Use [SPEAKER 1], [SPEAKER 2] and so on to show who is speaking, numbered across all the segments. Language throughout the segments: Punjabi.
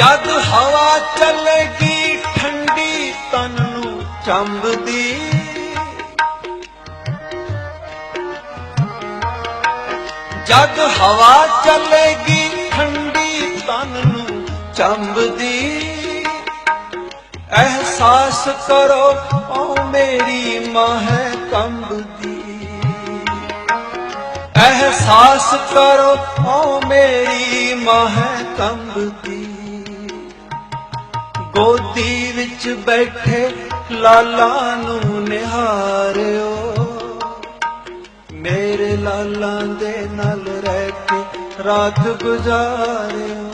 [SPEAKER 1] ਜਦ ਹਵਾ ਚੱਲੇਗੀ ਠੰਡੀ ਤਨ ਨੂੰ ਚੰਬਦੀ। ਜਦ ਹਵਾ ਚੱਲੇਗੀ ਠੰਡੀ ਤਨ ਨੂੰ ਚੰਬਦੀ। ਅਹਿਸਾਸ ਕਰੋ ਓ ਮੇਰੀ ਮਾਂ ਕੰਬਦੀ। ਅਹਿਸਾਸ ਕਰੋ ਓ ਮੇਰੀ ਮਾਂ ਹੈ ਕੰਬਦੀ। ਗੋਦੀ ਵਿੱਚ ਬੈਠੇ ਲਾਲਾ ਨੂੰ ਨਿਹਾਰਿਓ। ਮੇਰੇ ਲਾਲਾਂ ਦੇ ਨਾਲ ਰਹਿ ਕੇ ਰਾਤ ਗੁਜ਼ਾਰਿਓ।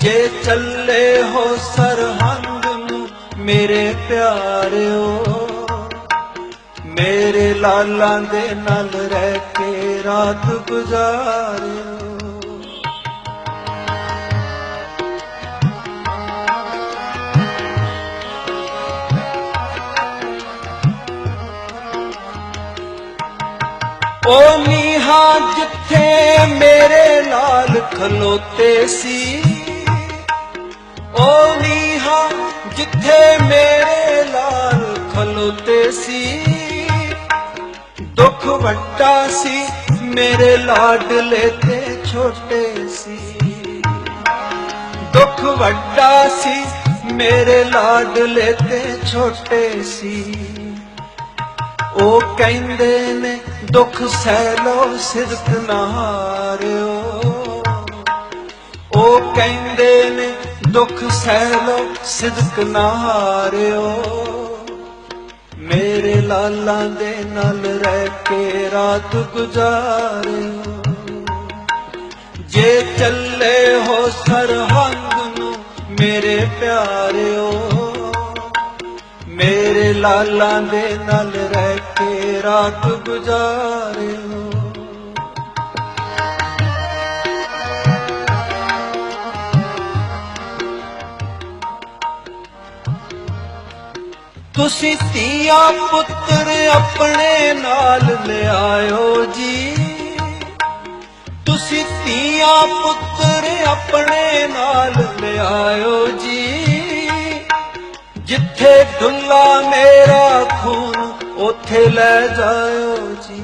[SPEAKER 1] ਜੇ ਚੱਲੇ ਹੋ ਸਰਹੰਦ ਨੂੰ ਮੇਰੇ ਪਿਆਰਿਓ, ਮੇਰੇ ਲਾਲਾਂ ਦੇ ਨਾਲ ਰਹਿ ਕੇ ਰਾਤ ਗੁਜ਼ਾਰਿਓ। ਉਹ ਨੀਹਾਂ, ਜਿੱਥੇ ਮੇਰੇ ਨਾਲ ਖਲੋਤੇ ਸੀ। ਉਹ ਨੀਹਾਂ, ਜਿੱਥੇ ਮੇਰੇ ਨਾਲ ਖਲੋਤੇ ਸੀ। ਦੁੱਖ ਵੱਡਾ ਸੀ, ਮੇਰੇ ਲਾਡਲੇ ਤੇ ਛੋਟੇ ਸੀ। ਦੁੱਖ ਵੱਡਾ ਸੀ, ਮੇਰੇ ਲਾਡਲੇ ਤੇ ਛੋਟੇ ਸੀ। ਉਹ ਕਹਿੰਦੇ ਨੇ, ਦੁੱਖ ਸਹਿ ਲੋ ਸਿਰਕ ਨਾ ਉਹ ਕਹਿੰਦੇ ਨੇ, ਦੁੱਖ ਸਹਿ ਲੋ ਸਿਦਕ ਨਾਰਿਓ ਮੇਰੇ ਲਾਲਾਂ ਦੇ ਨਾਲ ਰਹਿ ਕੇ ਰਾਤ ਗੁਜ਼ਾਰਿਓ। ਜੇ ਚੱਲੇ ਹੋ ਸਰਹੰਦ ਨੂੰ ਮੇਰੇ ਪਿਆਰਿਓ ਮੇਰੇ ਲਾਲਾਂ ਦੇ ਨਾਲ ਰਹਿ ਕੇ ਰਾਤ ਗੁਜ਼ਾਰਿਓ ਤੁਸੀਂ ਧੀਆ ਪੁੱਤਰ ਆਪਣੇ ਨਾਲ ਲਿਆਇਓ ਜੀ। ਤੁਸੀਂ ਧੀਆ ਪੁੱਤਰ ਆਪਣੇ ਨਾਲ ਲਿਆਇਓ ਜੀ। ਜਿੱਥੇ ਡੁੱਲਾ ਮੇਰਾ ਖੂਨ, ਉੱਥੇ ਲੈ ਜਾਇਓ ਜੀ।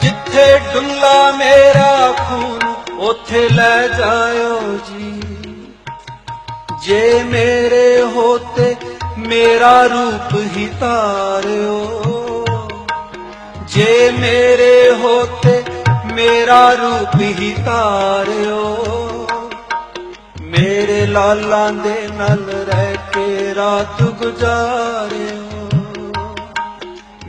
[SPEAKER 1] ਜਿੱਥੇ ਡੁੱਲਾ ਮੇਰਾ ਖੂਨ, ਉੱਥੇ ਲੈ ਜਾਇਓ ਜੀ। ਜੇ ਮੇਰੇ ਹੋਤੇ ਮੇਰਾ ਰੂਪ ਹੀ ਧਾਰਿਓ, ਜੇ ਮੇਰੇ ਹੋਤੇ ਮੇਰਾ ਰੂਪ ਹੀ ਧਾਰਿਓ, ਮੇਰੇ ਲਾਲਾਂ ਦੇ ਨਾਲ ਰਹਿ ਕੇ ਰਾਤ ਗੁਜ਼ਾਰਿਓ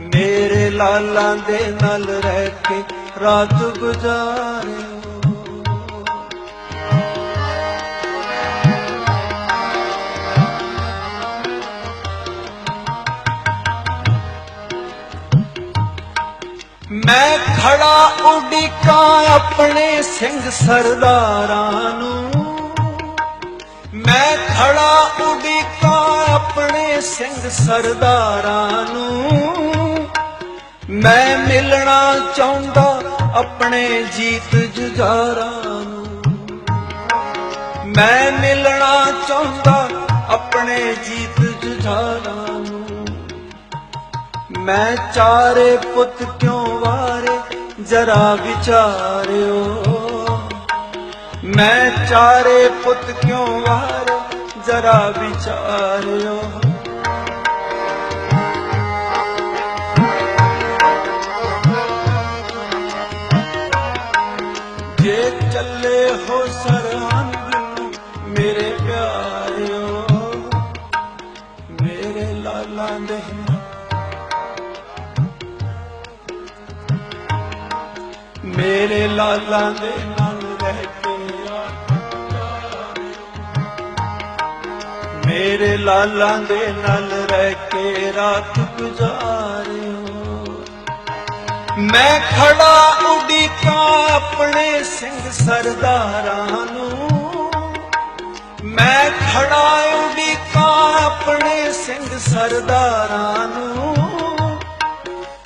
[SPEAKER 1] ਮੇਰੇ ਲਾਲਾਂ ਦੇ ਨਾਲ ਰਹਿ ਕੇ ਰਾਤ ਗੁਜ਼ਾਰਿਓ ਮੈਂ ਖੜਾ ਉਡੀਕਾਂ ਆਪਣੇ ਸਿੰਘ ਸਰਦਾਰਾਂ ਨੂੰ। ਮੈਂ ਖੜਾ ਉਡੀਕਾਂ ਆਪਣੇ ਸਿੰਘ ਸਰਦਾਰਾਂ ਨੂੰ। ਮੈਂ ਮਿਲਣਾ ਚਾਹੁੰਦਾ ਆਪਣੇ ਜੀਤ ਜੁਝਾਰਾਂ ਨੂੰ। ਮੈਂ ਮਿਲਣਾ ਚਾਹੁੰਦਾ ਆਪਣੇ ਜੀਤ ਜੁਝਾਰਾਂ ਨੂੰ। ਮੈਂ ਚਾਰੇ ਪੁੱਤ ਕਿਉਂ ਵਾਰੇ, ਜਰਾ ਵਿਚਾਰਿਓ। ਮੈਂ ਚਾਰੇ ਪੁੱਤ ਕਿਉਂ ਵਾਰ ਜਰਾ ਵਿਚਾਰਿਓ ਜੇ ਚੱਲੇ ਹੋ ਸਰਹੰਦ ਨੂੰ ਮੇਰੇ ਪਿਆਰਿਓ, ਮੇਰੇ ਲਾਲਾਂ ਦੇ ਮੇਰੇ ਲਾਲਾਂ ਦੇ ਮੇਰੇ ਲਾਲਾਂ ਦੇ ਨਾਲ ਰਹਿ ਕੇ ਰਾਤ ਗੁਜ਼ਾਰਿਓ। ਮੈਂ ਖੜਾ ਉਡੀਕਾਂ ਆਪਣੇ ਸਿੰਘ ਸਰਦਾਰਾਂ ਨੂੰ। ਮੈਂ ਖੜਾ ਉਡੀਕਾਂ ਆਪਣੇ ਸਿੰਘ ਸਰਦਾਰਾਂ ਨੂੰ।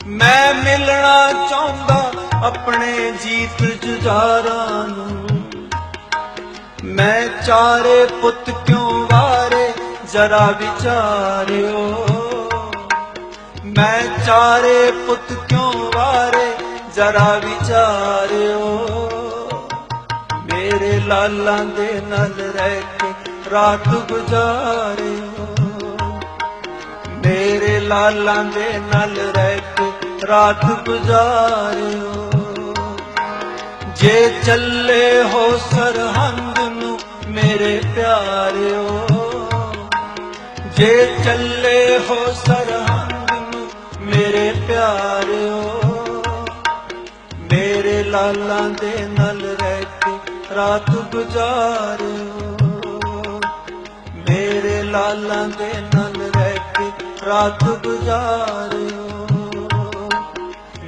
[SPEAKER 1] ਮੈਂ ਮਿਲਣਾ ਚਾਹੁੰਦਾ ਆਪਣੇ ਜੀਤ ਜੁਝਾਰਾਂ ਨੂੰ। ਮੈਂ ਚਾਰੇ ਪੁੱਤ ਕਿਉਂ ਵਾਰੇ ਜਰਾ ਵਿਚਾਰਿਓ, ਮੈਂ ਚਾਰੇ ਪੁੱਤ ਕਿਉਂ ਵਾਰੇ? ਜਰਾ ਵਿਚਾਰਿਓ, ਮੇਰੇ ਲਾਲਾਂ ਦੇ ਨਾਲ ਰਹਿ ਕੇ ਰਾਤ ਗੁਜ਼ਾਰਿਓ। ਮੇਰੇ ਲਾਲਾਂ ਦੇ ਨਾਲ ਰਹਿ ਕੇ ਰਾਤ ਗੁਜ਼ਾਰਿਓ। ਜੇ ਚੱਲੇ ਹੋ ਸਰਹੰਦ ਨੂੰ ਮੇਰੇ ਪਿਆਰਿਓ ਜੇ ਚੱਲੇ ਹੋ ਸਰਹੰਦ ਨੂੰ ਮੇਰੇ ਪਿਆਰਿਓ ਮੇਰੇ ਲਾਲਾਂ ਦੇ ਨਾਲ ਰਹਿ ਕੇ ਰਾਤ ਗੁਜ਼ਾਰਿਓ ਮੇਰੇ ਲਾਲਾਂ ਦੇ ਨਾਲ ਰਹਿ ਕੇ ਰਾਤ ਗੁਜ਼ਾਰਿਓ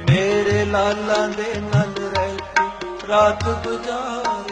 [SPEAKER 1] ਮੇਰੇ ਲਾਲਾਂ ਦੇ ਨਾਲ ਰਹਿ ਕੇ ਰਾਤ ਗੁਜ਼ਾਰਿਓ